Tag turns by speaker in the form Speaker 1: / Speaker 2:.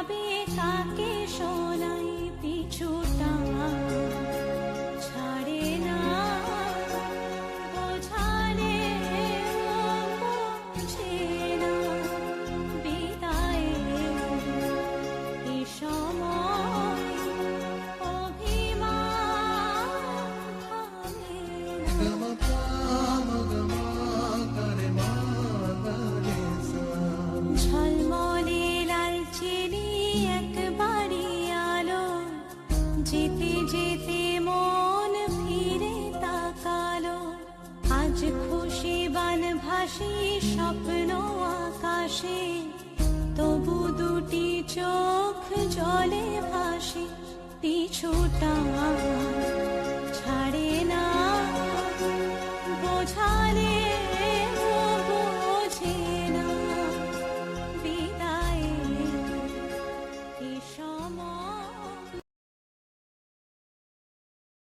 Speaker 1: ভাবে তাকে শোনাই। ভাসি স্বপ্ন আকাশে তবু দুটি চোখ জলে ভাসি পিছুটা ছাড়ে না বোঝালে